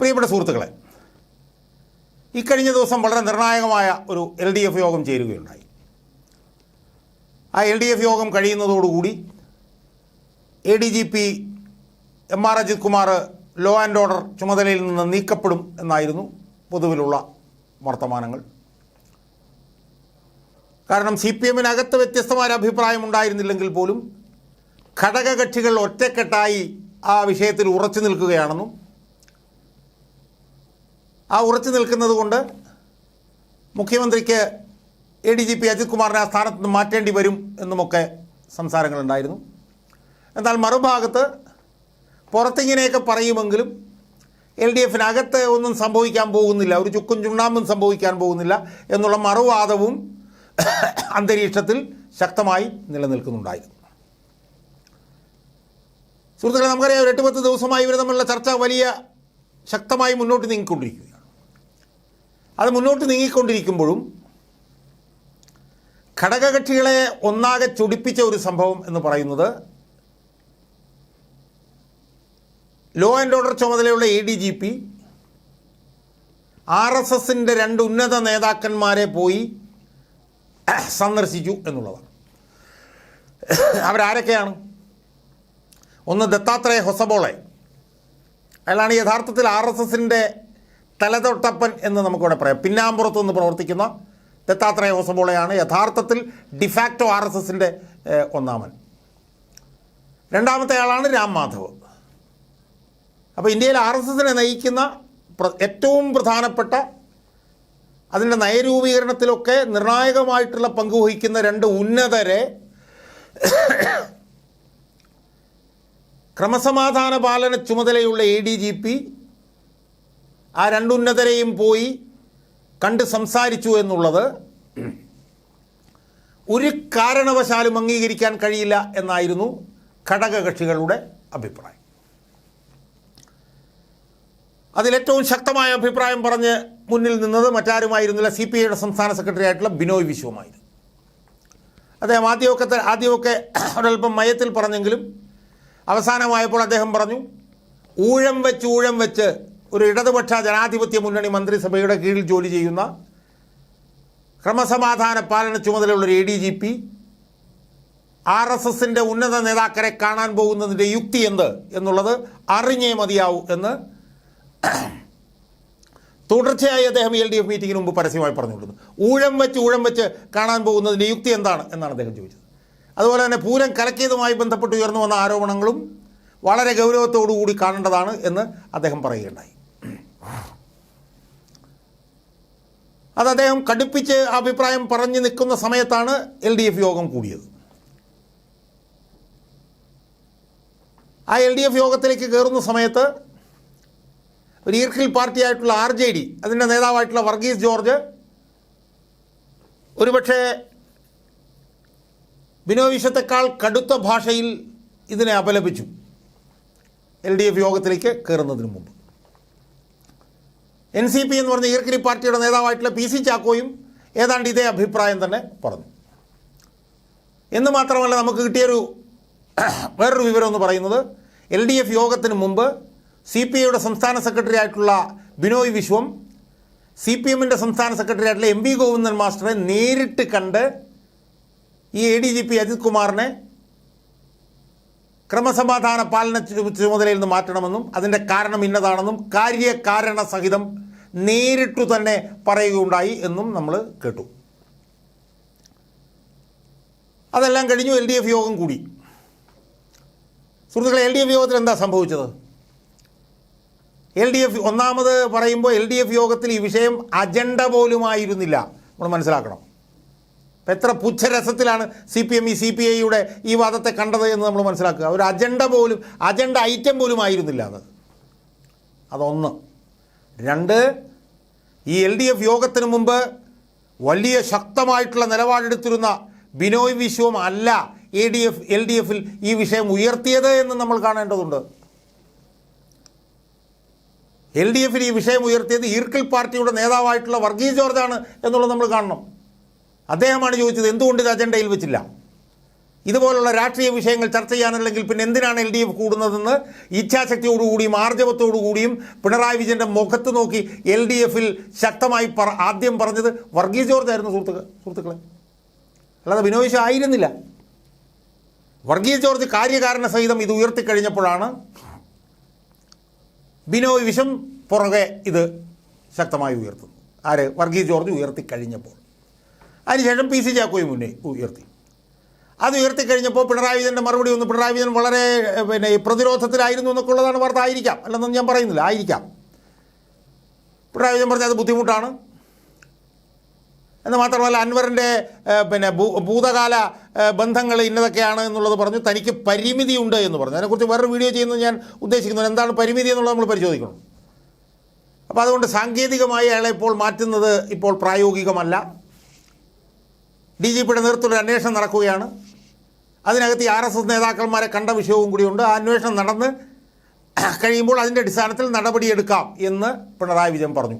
പ്രിയപ്പെട്ട സുഹൃത്തുക്കളെ ഇക്കഴിഞ്ഞ ദിവസം വളരെ നിർണായകമായ ഒരു എൽ ഡി എഫ് യോഗം ചേരുകയുണ്ടായി. ആ എൽ ഡി എഫ് യോഗം കഴിയുന്നതോടുകൂടി A D G P M R Ajith Kumar law and order ചുമതലയിൽ നിന്ന് നീക്കപ്പെടും എന്നായിരുന്നു പൊതുവിലുള്ള വർത്തമാനങ്ങൾ. കാരണം സി പി എമ്മിനകത്ത് വ്യത്യസ്തമായ അഭിപ്രായം ഉണ്ടായിരുന്നില്ലെങ്കിൽ പോലും ഘടകകക്ഷികൾ ഒറ്റക്കെട്ടായി ആ വിഷയത്തിൽ ഉറച്ചു നിൽക്കുകയാണെന്നും ആ ഉറച്ചു നിൽക്കുന്നത് കൊണ്ട് മുഖ്യമന്ത്രിക്ക് A D G P Ajith കുമാറിനെ ആ സ്ഥാനത്ത് നിന്ന് മാറ്റേണ്ടി വരും എന്നുമൊക്കെ സംസാരങ്ങളുണ്ടായിരുന്നു. എന്നാൽ മറുഭാഗത്ത് പുറത്തിങ്ങനെയൊക്കെ പറയുമെങ്കിലും എൽ ഡി എഫിനകത്ത് ഒന്നും സംഭവിക്കാൻ പോകുന്നില്ല ഒരു ചുക്കും ചുണ്ണാമ്പും സംഭവിക്കാൻ പോകുന്നില്ല എന്നുള്ള മറുവാദവും അന്തരീക്ഷത്തിൽ ശക്തമായി നിലനിൽക്കുന്നുണ്ടായിരുന്നു. സുഹൃത്തുക്കളെ നമുക്കറിയാം ഒരു എട്ട് പത്ത് ദിവസമായി ഇവർ തമ്മിലുള്ള ചർച്ച വലിയ ശക്തമായി മുന്നോട്ട് നീങ്ങിക്കൊണ്ടിരിക്കുകയാണ്. അത് മുന്നോട്ട് നീങ്ങിക്കൊണ്ടിരിക്കുമ്പോഴും ഘടകകക്ഷികളെ ഒന്നാകെ ചൊടിപ്പിച്ച ഒരു സംഭവം എന്ന് പറയുന്നത് ലോ ആൻഡ് ഓർഡർ ചുമതലയുള്ള A D G P R S എസിന്റെ രണ്ട് ഉന്നത നേതാക്കന്മാരെ പോയി സന്ദർശിച്ചു എന്നുള്ളതാണ്. അവരാരൊക്കെയാണ്? ഒന്ന് ദത്താത്രേയ ഹൊസബോളെ. അയാളാണ് യഥാർത്ഥത്തിൽ ആർ എസ് എസിന്റെ തലതൊട്ടപ്പൻ എന്ന് നമുക്കിവിടെ പറയാം. പിന്നാമ്പുറത്ത് നിന്ന് പ്രവർത്തിക്കുന്ന ദത്താത്രേയ ഹോസബോളയാണ് യഥാർത്ഥത്തിൽ ഡിഫാക്റ്റോ ആർ എസ് എസിന്റെ ഒന്നാമൻ. രണ്ടാമത്തെ ആളാണ് രാം മാധവ്. അപ്പോൾ ഇന്ത്യയിൽ ആർ എസ് എസിനെ നയിക്കുന്ന ഏറ്റവും പ്രധാനപ്പെട്ട അതിന്റെ നയരൂപീകരണത്തിലൊക്കെ നിർണായകമായിട്ടുള്ള പങ്ക് വഹിക്കുന്ന രണ്ട് ഉന്നതരെ ക്രമസമാധാന പാലന ചുമതലയുള്ള എ ഡി ജി പി ആ രണ്ടുന്നതരെയും പോയി കണ്ട് സംസാരിച്ചു എന്നുള്ളത് ഒരു കാരണവശാലും അംഗീകരിക്കാൻ കഴിയില്ല എന്നായിരുന്നു ഘടകകക്ഷികളുടെ അഭിപ്രായം. അതിലേറ്റവും ശക്തമായ അഭിപ്രായം പറഞ്ഞ് മുന്നിൽ നിന്നത് മറ്റാരുമായിരുന്നില്ല സി പി ഐയുടെ സംസ്ഥാന സെക്രട്ടറി ആയിട്ടുള്ള ബിനോയ് വിശ്വമായിരുന്നു അദ്ദേഹം ആദ്യമൊക്കെ ആദ്യമൊക്കെ ഒരൽപ്പം മയത്തിൽ പറഞ്ഞെങ്കിലും അവസാനമായപ്പോൾ അദ്ദേഹം പറഞ്ഞു ഊഴം വെച്ച് ഊഴം വെച്ച് ഒരു ഇടതുപക്ഷ ജനാധിപത്യ മുന്നണി മന്ത്രിസഭയുടെ കീഴിൽ ജോലി ചെയ്യുന്ന ക്രമസമാധാന പാലന ചുമതലയുള്ള ഒരു A D G P R S എസിന്റെ ഉന്നത നേതാക്കളെ കാണാൻ പോകുന്നതിന്റെ യുക്തി എന്ത് എന്നുള്ളത് അറിഞ്ഞേ മതിയാവൂ എന്ന് തുടർച്ചയായി അദ്ദേഹം എൽ ഡി എഫ് മീറ്റിംഗിന് മുമ്പ് പരസ്യമായി പറഞ്ഞുകൊടുക്കുന്നു ഊഴം വെച്ച് ഊഴം വെച്ച് കാണാൻ പോകുന്നതിന്റെ യുക്തി എന്താണ് എന്നാണ് അദ്ദേഹം ചോദിച്ചത്. അതുപോലെ തന്നെ പൂരം കലക്കിയതുമായി ബന്ധപ്പെട്ട് ഉയർന്നു വന്ന ആരോപണങ്ങളും വളരെ ഗൗരവത്തോടു കൂടി കാണേണ്ടതാണ് എന്ന് അദ്ദേഹം പറയുകയുണ്ടായി. അത് അദ്ദേഹം കടുപ്പിച്ച് അഭിപ്രായം പറഞ്ഞു നിൽക്കുന്ന സമയത്താണ് എൽ ഡി എഫ് യോഗം കൂടിയത്. ആ എൽ ഡി എഫ് യോഗത്തിലേക്ക് കയറുന്ന സമയത്ത് ഒരു ഈർക്കിൽ പാർട്ടിയായിട്ടുള്ള ആർ ജെ ഡി അതിന്റെ നേതാവായിട്ടുള്ള വർഗീസ് ജോർജ് ഒരുപക്ഷെ ബിനോയ് വിശ്വത്തെക്കാൾ കടുത്ത ഭാഷയിൽ ഇതിനെ അപലപിച്ചു. എൽ ഡി എഫ് യോഗത്തിലേക്ക് കയറുന്നതിന് മുമ്പ്. എൻ സി പി എന്ന് പറഞ്ഞ ഈർക്കിലി പാർട്ടിയുടെ നേതാവായിട്ടുള്ള പി സി ചാക്കോയും ഏതാണ്ട് ഇതേ അഭിപ്രായം തന്നെ പറഞ്ഞു. എന്ന് മാത്രമല്ല നമുക്ക് കിട്ടിയൊരു വേറൊരു വിവരം എന്ന് പറയുന്നത് എൽ ഡി എഫ് യോഗത്തിന് മുമ്പ് സി പി ഐയുടെ സംസ്ഥാന സെക്രട്ടറി ആയിട്ടുള്ള ബിനോയ് വിശ്വം സി പി എമ്മിന്റെ സംസ്ഥാന സെക്രട്ടറി ആയിട്ടുള്ള എം വി ഗോവിന്ദൻ മാസ്റ്ററെ നേരിട്ട് കണ്ട് ഈ A D G P Ajith കുമാറിനെ ക്രമസമാധാന പാലന ചുമതലയിൽ നിന്ന് മാറ്റണമെന്നും അതിന്റെ കാരണം ഇന്നതാണെന്നും കാര്യകാരണ സഹിതം നേരിട്ടു തന്നെ പറയുകയുണ്ടായി എന്നും നമ്മൾ കേട്ടു. അതെല്ലാം കഴിഞ്ഞു എൽ ഡി എഫ് യോഗം കൂടി. സുഹൃത്തുക്കളെ എൽ ഡി എഫ് യോഗത്തിൽ എന്താ സംഭവിച്ചത്? എൽ ഡി എഫ് ഒന്നാമത് പറയുമ്പോൾ എൽ ഡി എഫ് യോഗത്തിൽ ഈ വിഷയം അജണ്ട പോലുമായിരുന്നില്ല. നമ്മൾ മനസ്സിലാക്കണം. അപ്പം എത്ര പുച്ഛരസത്തിലാണ് സി പി എം ഈ സി പി ഐയുടെ ഈ വാദത്തെ കണ്ടത് എന്ന് നമ്മൾ മനസ്സിലാക്കുക. ഒരു അജണ്ട പോലും അജണ്ട ഐറ്റം പോലും ആയിരുന്നില്ല അത്. അതൊന്ന്. രണ്ട് ഈ എൽ ഡി എഫ് യോഗത്തിന് മുമ്പ് വലിയ ശക്തമായിട്ടുള്ള നിലപാടെടുത്തിരുന്ന ബിനോയ് വിശ്വം അല്ല A D F L D എഫിൽ ഈ വിഷയം ഉയർത്തിയത് എന്ന് നമ്മൾ കാണേണ്ടതുണ്ട്. എൽ ഡി എഫിൽ ഈ വിഷയം ഉയർത്തിയത് ഈർക്കിൽ പാർട്ടിയുടെ നേതാവായിട്ടുള്ള വർഗീസ് ജോർജാണ് എന്നുള്ളത് നമ്മൾ കാണണം. അദ്ദേഹമാണ് ചോദിച്ചത് എന്തുകൊണ്ട് ഇത് അജണ്ടയിൽ വെച്ചില്ല? ഇതുപോലുള്ള രാഷ്ട്രീയ വിഷയങ്ങൾ ചർച്ച ചെയ്യാനല്ലെങ്കിൽ പിന്നെ എന്തിനാണ് എൽ ഡി എഫ് കൂടുന്നതെന്ന് ഇച്ഛാശക്തിയോടുകൂടിയും ആർജവത്തോടുകൂടിയും പിണറായി വിജയന്റെ മുഖത്ത് നോക്കി എൽ ഡി എഫിൽ ശക്തമായി പറ ആദ്യം പറഞ്ഞത് വർഗീസ് ജോർജ് ആയിരുന്നു സുഹൃത്തുക്കൾ സുഹൃത്തുക്കളെ. അല്ലാതെ ബിനോയ് ആയിരുന്നില്ല. വർഗീസ് ജോർജ് കാര്യകാരണ സഹിതം ഇത് ഉയർത്തിക്കഴിഞ്ഞപ്പോഴാണ് ബിനോയ് വിഷം പുറകെ ഇത് ശക്തമായി ഉയർത്തുന്നു ആര്? വർഗീസ് ജോർജ് ഉയർത്തിക്കഴിഞ്ഞപ്പോൾ. അതിനുശേഷം പി സി ചാക്കോയും മുന്നേ ഉയർത്തി. അത് ഉയർത്തിക്കഴിഞ്ഞപ്പോൾ പിണറായി വിജയന്റെ മറുപടി ഒന്ന് പിണറായി വിജയൻ വളരെ പിന്നെ പ്രതിരോധത്തിലായിരുന്നു എന്നൊക്കെ ഉള്ളതാണ് വാർത്ത. ആയിരിക്കാം. അല്ലെന്നൊന്നും ഞാൻ പറയുന്നില്ല. ആയിരിക്കാം. പിണറായി വിജയൻ പറഞ്ഞത് അത് ബുദ്ധിമുട്ടാണ്. എന്ന് മാത്രമല്ല അൻവറിന്റെ പിന്നെ ഭൂതകാല ബന്ധങ്ങൾ ഇന്നതൊക്കെയാണ് എന്നുള്ളത് പറഞ്ഞു. തനിക്ക് പരിമിതിയുണ്ട് എന്ന് പറഞ്ഞു. അതിനെക്കുറിച്ച് വേറൊരു വീഡിയോ ചെയ്യുന്നത് ഞാൻ ഉദ്ദേശിക്കുന്നത് എന്താണ് പരിമിതി എന്നുള്ളത് നമ്മൾ പരിശോധിക്കണം. അപ്പോൾ അതുകൊണ്ട് സാങ്കേതികമായി അയാളെ ഇപ്പോൾ മാറ്റുന്നത് ഇപ്പോൾ പ്രായോഗികമല്ല. ഡി ജി പിയുടെ നേതൃത്വത്തിൽ അന്വേഷണം നടക്കുകയാണ്. അതിനകത്ത് ഈ ആർ എസ് എസ് നേതാക്കന്മാരെ കണ്ട വിഷയവും കൂടിയുണ്ട് ആ അന്വേഷണം നടന്ന് കഴിയുമ്പോൾ അതിന്റെ അടിസ്ഥാനത്തിൽ നടപടിയെടുക്കാം എന്ന് പിണറായി വിജയൻ പറഞ്ഞു.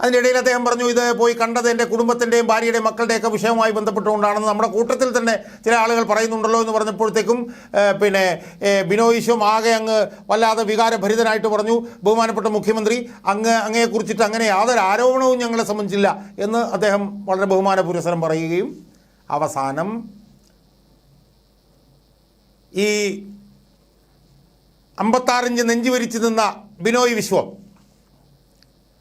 അതിനിടയിൽ അദ്ദേഹം പറഞ്ഞു ഇത് പോയി കണ്ടത് എന്റെ കുടുംബത്തിന്റെയും ഭാര്യയുടെയും മക്കളുടെയൊക്കെ വിഷയവുമായി ബന്ധപ്പെട്ടുകൊണ്ടാണെന്ന് നമ്മുടെ കൂട്ടത്തിൽ തന്നെ ചില ആളുകൾ പറയുന്നുണ്ടല്ലോ എന്ന് പറഞ്ഞപ്പോഴത്തേക്കും പിന്നെ ഏഹ്, ആകെ അങ്ങ് വല്ലാതെ വികാരഭരിതനായിട്ട് പറഞ്ഞു. ബഹുമാനപ്പെട്ട മുഖ്യമന്ത്രി അങ്ങ് അങ്ങയെക്കുറിച്ചിട്ട് അങ്ങനെ യാതൊരു ആരോപണവും ഞങ്ങളെ സംബന്ധിച്ചില്ല എന്ന് അദ്ദേഹം വളരെ ബഹുമാന പുരസരം പറയുകയും അവസാനം ഈ അമ്പത്താറിഞ്ച് നെഞ്ചു വിരിച്ചു നിന്ന ബിനോയ് വിശ്വം.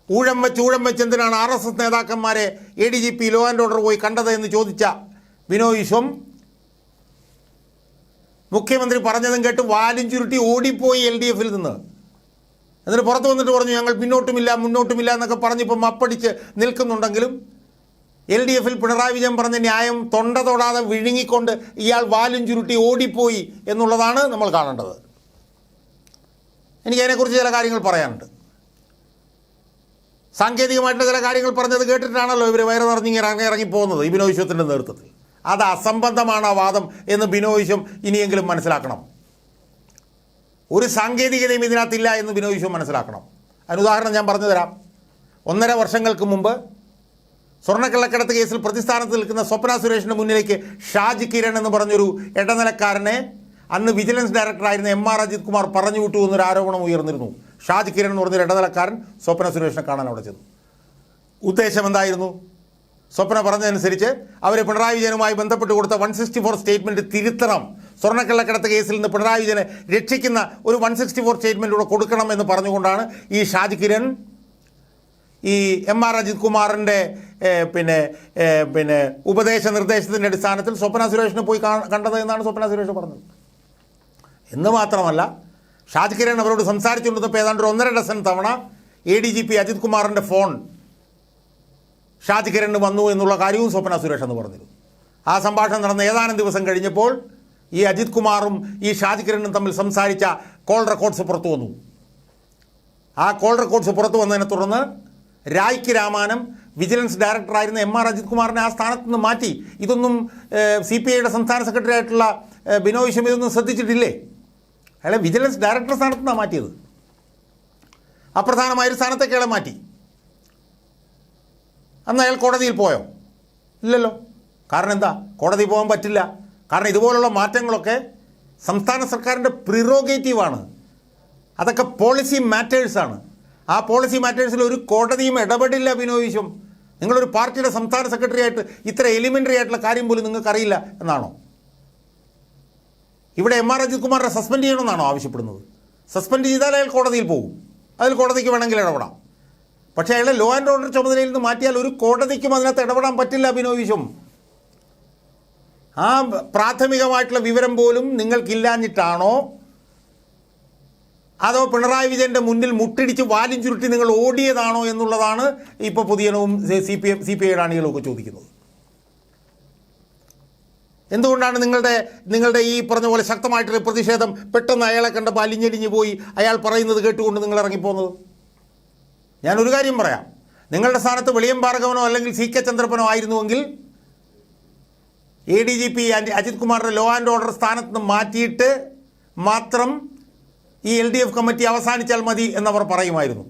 ഊഴം വെച്ച് ഊഴം വെച്ച് എന്തിനാണ് ആർ എസ് എസ് നേതാക്കന്മാരെ A D G P law and order പോയി കണ്ടത് എന്ന് ചോദിച്ച ബിനോയ് വിശ്വം? മുഖ്യമന്ത്രി പറഞ്ഞതും കേട്ട് വാലും ചുരുട്ടി ഓടിപ്പോയി എൽ ഡി എഫിൽ നിന്ന്. എന്നിട്ട് പുറത്ത് വന്നിട്ട് പറഞ്ഞു ഞങ്ങൾ പിന്നോട്ടുമില്ല മുന്നോട്ടുമില്ല എന്നൊക്കെ പറഞ്ഞിപ്പം മപ്പടിച്ച് നിൽക്കുന്നുണ്ടെങ്കിലും എൽ ഡി എഫിൽ പിണറായി വിജയൻ പറഞ്ഞ ന്യായം തൊണ്ട തൊടാതെ വിഴുങ്ങിക്കൊണ്ട് ഇയാൾ വാലും ചുരുട്ടി ഓടിപ്പോയി എന്നുള്ളതാണ് നമ്മൾ കാണേണ്ടത്. എനിക്കതിനെക്കുറിച്ച് ചില കാര്യങ്ങൾ പറയാനുണ്ട്. സാങ്കേതികമായിട്ടുള്ള ചില കാര്യങ്ങൾ പറഞ്ഞത് കേട്ടിട്ടാണല്ലോ ഇവർ വയറ് നിറഞ്ഞിങ്ങി ഇറങ്ങി പോകുന്നത് ഈ ബിനോയ് വിശ്വത്തിന്റെ നേതൃത്വത്തിൽ. അത് അസംബന്ധമാണ് ആ വാദം എന്ന് ബിനോവിശ്വം ഇനിയെങ്കിലും മനസ്സിലാക്കണം. ഒരു സാങ്കേതികതയും ഇതിനകത്തില്ല എന്ന് ബിനോവിശ്വം മനസ്സിലാക്കണം. അതിനുദാഹരണം ഞാൻ പറഞ്ഞു തരാം ഒന്നര വർഷങ്ങൾക്ക് മുമ്പ് സ്വർണക്കള്ളക്കടത്ത് കേസിൽ പ്രതിസ്ഥാനത്ത് നിൽക്കുന്ന സ്വപ്ന സുരേഷിന്റെ മുന്നിലേക്ക് ഷാജി കിരൺ എന്ന് പറഞ്ഞൊരു ഇടനിലക്കാരനെ അന്ന് വിജിലൻസ് ഡയറക്ടറായിരുന്ന എം ആർ അജിത് കുമാർ പറഞ്ഞു വിട്ടു എന്നൊരു ആരോപണം ഉയർന്നിരുന്നു. ഷാജി കിരൺ എന്ന് പറഞ്ഞൊരു ഇടനിലക്കാരൻ സ്വപ്ന സുരേഷിനെ കാണാൻ അവിടെ ചെന്നു. ഉദ്ദേശം എന്തായിരുന്നു? സ്വപ്ന പറഞ്ഞതനുസരിച്ച് അവർ പിണറായി വിജയനുമായി ബന്ധപ്പെട്ട് കൊടുത്ത വൺ സിക്സ്റ്റി ഫോർ സ്റ്റേറ്റ്മെന്റ് തിരുത്തണം. സ്വർണക്കള്ളക്കടത്ത് കേസിൽ നിന്ന് പിണറായി വിജയനെ രക്ഷിക്കുന്ന ഒരു വൺ സിക്സ്റ്റി ഫോർ സ്റ്റേറ്റ്മെന്റ് കൊടുക്കണം എന്ന് പറഞ്ഞുകൊണ്ടാണ് ഈ ഷാജി കിരൺ ഈ എം ആർ അജിത് കുമാറിന്റെ പിന്നെ പിന്നെ ഉപദേശ നിർദ്ദേശത്തിന്റെ അടിസ്ഥാനത്തിൽ സ്വപ്ന സുരേഷിനെ പോയി കണ്ടത് എന്നാണ് സ്വപ്ന സുരേഷ് പറഞ്ഞത്. എന്ന് മാത്രമല്ല ഷാജ് കിരൺ അവരോട് സംസാരിച്ചുകൊണ്ടിരുന്നപ്പോൾ ഏതാണ്ട് ഒരു ഒന്നര ഡസൻ തവണ A D G P Ajith കുമാറിന്റെ ഫോൺ ഷാജ് കിരൺ വന്നു എന്നുള്ള കാര്യവും സ്വപ്ന സുരേഷ് എന്ന് പറഞ്ഞിരുന്നു. ആ സംഭാഷണം നടന്ന ഏതാനും ദിവസം കഴിഞ്ഞപ്പോൾ ഈ അജിത് കുമാറും ഈ ഷാജ് കിരണും തമ്മിൽ സംസാരിച്ച കോൾ റെക്കോർഡ്സ് പുറത്തു വന്നു. ആ കോൾ റെക്കോർഡ്സ് പുറത്തു വന്നതിനെ തുടർന്ന് രായ്ക്ക് രാമാനം വിജിലൻസ് ഡയറക്ടറായിരുന്ന എം ആർ അജിത് കുമാറിനെ ആ സ്ഥാനത്ത് നിന്ന് മാറ്റി. ഇതൊന്നും സി പി ഐയുടെ സംസ്ഥാന സെക്രട്ടറി ആയിട്ടുള്ള ബിനോയ് വിശ്വം ഇതൊന്നും ശ്രദ്ധിച്ചിട്ടില്ലേ? അയാളെ വിജിലൻസ് ഡയറക്ടർ സ്ഥാനത്ത് നിന്നാണ് മാറ്റിയത്. അപ്രധാനമായൊരു സ്ഥാനത്തേക്ക് അയാളെ മാറ്റി. അന്ന് അയാൾ കോടതിയിൽ പോയോ? ഇല്ലല്ലോ. കാരണം എന്താ? കോടതി പോകാൻ പറ്റില്ല. കാരണം ഇതുപോലുള്ള മാറ്റങ്ങളൊക്കെ സംസ്ഥാന സർക്കാരിന്റെ പ്രിറോഗേറ്റീവാണ് അതൊക്കെ പോളിസി മാറ്റേഴ്സാണ് ആ പോളിസി മാറ്റേഴ്സിൽ ഒരു കോടതിയും ഇടപെടില്ല ബിനോയ് നിങ്ങളൊരു പാർട്ടിയുടെ സംസ്ഥാന സെക്രട്ടറി ആയിട്ട് ഇത്ര എലിമെന്ററി ആയിട്ടുള്ള കാര്യം പോലും നിങ്ങൾക്കറിയില്ല എന്നാണോ? ഇവിടെ എം ആർ അജിത് കുമാറിനെ സസ്പെൻഡ് ചെയ്യണമെന്നാണോ ആവശ്യപ്പെടുന്നത്? സസ്പെൻഡ് ചെയ്താൽ അയാൾ കോടതിയിൽ പോകും. അതിൽ കോടതിക്ക് വേണമെങ്കിൽ ഇടപെടാം. പക്ഷേ അയാളെ ലോ ആൻഡ് ഓർഡർ ചുമതലയിൽ നിന്ന് മാറ്റിയാൽ ഒരു കോടതിക്കും അതിനകത്ത് ഇടപെടാൻ പറ്റില്ല ബിനോയ് ആ പ്രാഥമികമായിട്ടുള്ള വിവരം പോലും നിങ്ങൾക്കില്ലാഞ്ഞിട്ടാണോ അതോ പിണറായി വിജയന്റെ മുന്നിൽ മുട്ടിടിച്ച് വാലും ചുരുട്ടി നിങ്ങൾ ഓടിയതാണോ എന്നുള്ളതാണ് ഇപ്പോൾ പുതിയനവും C P M C P ഐയുടെ അണികളും ചോദിക്കുന്നത്. എന്തുകൊണ്ടാണ് നിങ്ങളുടെ നിങ്ങളുടെ ഈ പറഞ്ഞ പോലെ ശക്തമായിട്ടുള്ള പ്രതിഷേധം പെട്ടെന്ന് അയാളെ കണ്ടപ്പോൾ അലിഞ്ഞലിഞ്ഞ് പോയി അയാൾ പറയുന്നത് കേട്ടുകൊണ്ട് നിങ്ങൾ ഇറങ്ങിപ്പോകുന്നത് ഞാനൊരു കാര്യം പറയാം. നിങ്ങളുടെ സ്ഥാനത്ത് വെളിയം ഭാർഗവനോ അല്ലെങ്കിൽ സി കെ ചന്ദ്രപ്പനോ ആയിരുന്നുവെങ്കിൽ A D G P Ajith കുമാറിന്റെ ലോ ആൻഡ് ഓർഡർ സ്ഥാനത്ത് നിന്ന് മാറ്റിയിട്ട് മാത്രം ഈ എൽ ഡി എഫ് കമ്മിറ്റി അവസാനിച്ചാൽ മതി എന്നവർ പറയുമായിരുന്നു.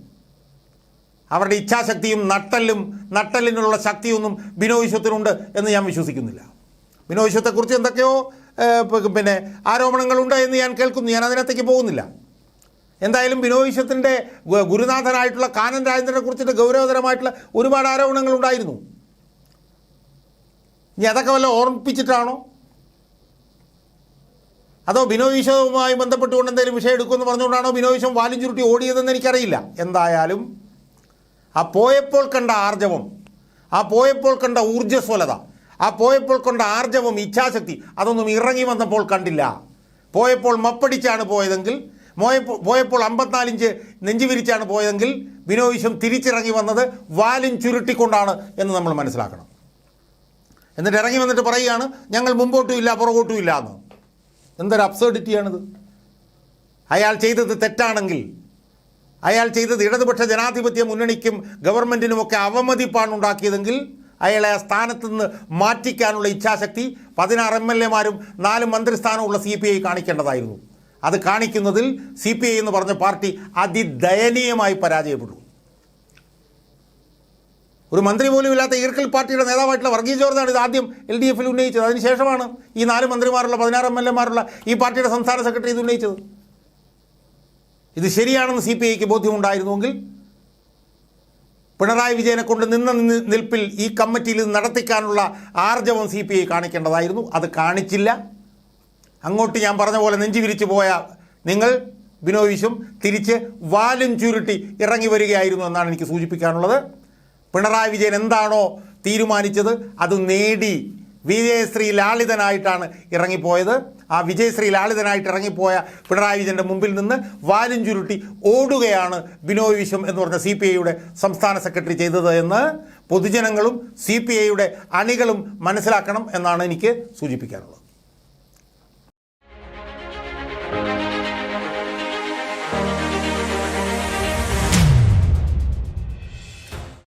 അവരുടെ ഇച്ഛാശക്തിയും നട്ടലും നട്ടലിനുള്ള ശക്തിയൊന്നും ബിനോയ് വിശ്വത്തിനുണ്ട് എന്ന് ഞാൻ വിശ്വസിക്കുന്നില്ല. ബിനോയ് വിശ്വത്തെക്കുറിച്ച് എന്തൊക്കെയോ പിന്നെ ആരോപണങ്ങളുണ്ട് എന്ന് ഞാൻ കേൾക്കുന്നു. ഞാൻ അതിനകത്തേക്ക് പോകുന്നില്ല. എന്തായാലും ബിനോയ് വിശ്വത്തിന്റെ ഗുരുനാഥനായിട്ടുള്ള കാനൻ രാജേന്ദ്രനെ കുറിച്ചിട്ട് ഗൗരവതരമായിട്ടുള്ള ഒരുപാട് ആരോപണങ്ങളുണ്ടായിരുന്നു. ഇനി അതൊക്കെ വല്ല ഓർമ്മിപ്പിച്ചിട്ടാണോ? അതോ ബിനോ വിശ്വവുമായി ബന്ധപ്പെട്ടുകൊണ്ട് എന്തെങ്കിലും വിഷയം എടുക്കുമെന്ന് പറഞ്ഞുകൊണ്ടാണോ ബിനോ വിശ്വം വാലും ചുരുട്ടി ഓടിയതെന്ന് എനിക്കറിയില്ല. എന്തായാലും ആ പോയപ്പോൾ കണ്ട ആർജവം ആ പോയപ്പോൾ കണ്ട ഊർജസ്വലത ആ പോയപ്പോൾ കണ്ട ആർജവം ഇച്ഛാശക്തി അതൊന്നും ഇറങ്ങി വന്നപ്പോൾ കണ്ടില്ല. പോയപ്പോൾ മപ്പടിച്ചാണ് പോയതെങ്കിൽ പോയപ്പോൾ പോയപ്പോൾ അമ്പത്തിനാലിഞ്ച് നെഞ്ചു വിരിച്ചാണ് പോയതെങ്കിൽ ബിനോയ് വിശ്വം തിരിച്ചിറങ്ങി വന്നത് വാലും ചുരുട്ടിക്കൊണ്ടാണ് എന്ന് നമ്മൾ മനസ്സിലാക്കണം. എന്നിട്ട് ഇറങ്ങി വന്നിട്ട് പറയുകയാണ് ഞങ്ങൾ മുമ്പോട്ടും ഇല്ല പുറകോട്ടും ഇല്ല എന്ന്. എന്തൊരു അബ്സേർഡിറ്റിയാണിത് അയാൾ ചെയ്തത് തെറ്റാണെങ്കിൽ അയാൾ ചെയ്തത് ഇടതുപക്ഷ ജനാധിപത്യ മുന്നണിക്കും ഗവൺമെന്റിനുമൊക്കെ അവമതിപ്പാണ് ഉണ്ടാക്കിയതെങ്കിൽ അയാളെ ആ സ്ഥാനത്ത് നിന്ന് മാറ്റിക്കാനുള്ള ഇച്ഛാശക്തി പതിനാറ് എം എൽ എമാരും നാല് മന്ത്രിസ്ഥാനമുള്ള സി പി ഐ കാണിക്കേണ്ടതായിരുന്നു. അത് കാണിക്കുന്നതിൽ സി പി ഐ എന്ന് പറഞ്ഞ പാർട്ടി അതിദയനീയമായി പരാജയപ്പെട്ടു. ഒരു മന്ത്രി പോലും ഇല്ലാത്ത ഈർക്കൽ പാർട്ടിയുടെ നേതാവായിട്ടുള്ള വർഗീസ് ജോർജാണ് ഇത് ആദ്യം എൽ ഡി എഫിൽ ഉന്നയിച്ചത്. അതിനുശേഷമാണ് ഈ നാല് മന്ത്രിമാരുള്ള പതിനാറ് എം എൽ എമാരുള്ള ഈ പാർട്ടിയുടെ സംസ്ഥാന സെക്രട്ടറി ഇത് ഉന്നയിച്ചത്. ഇത് ശരിയാണെന്ന് സി പി ഐക്ക് ബോധ്യമുണ്ടായിരുന്നുവെങ്കിൽ പിണറായി വിജയനെ കൊണ്ട് നിന്ന നിൽപ്പിൽ ഈ കമ്മിറ്റിയിൽ നടത്തിക്കാനുള്ള ആർജവം സി പി ഐ കാണിക്കേണ്ടതായിരുന്നു. അത് കാണിച്ചില്ല. അങ്ങോട്ട് ഞാൻ പറഞ്ഞ പോലെ നെഞ്ചു വിരിച്ചു പോയ നിങ്ങൾ വിശ്വം തിരിച്ച് വാലും ചുരുട്ടി ഇറങ്ങി വരികയായിരുന്നു എന്നാണ് എനിക്ക് സൂചിപ്പിക്കാനുള്ളത്. പിണറായി വിജയൻ എന്താണോ തീരുമാനിച്ചത് അത് നേടി വിജയശ്രീ ലാളിതനായിട്ടാണ് ഇറങ്ങിപ്പോയത്. ആ വിജയശ്രീ ലാളിതനായിട്ട് ഇറങ്ങിപ്പോയ പിണറായി വിജയന്റെ മുമ്പിൽ നിന്ന് വാലും ചുരുട്ടി ഓടുകയാണ് ബിനോയ് വിശ്വം എന്ന് പറഞ്ഞ സി പി ഐയുടെ സംസ്ഥാന സെക്രട്ടറി ചെയ്തത് എന്ന് പൊതുജനങ്ങളും സി പി ഐയുടെ അണികളും മനസ്സിലാക്കണം എന്നാണ് എനിക്ക് സൂചിപ്പിക്കാനുള്ളത്.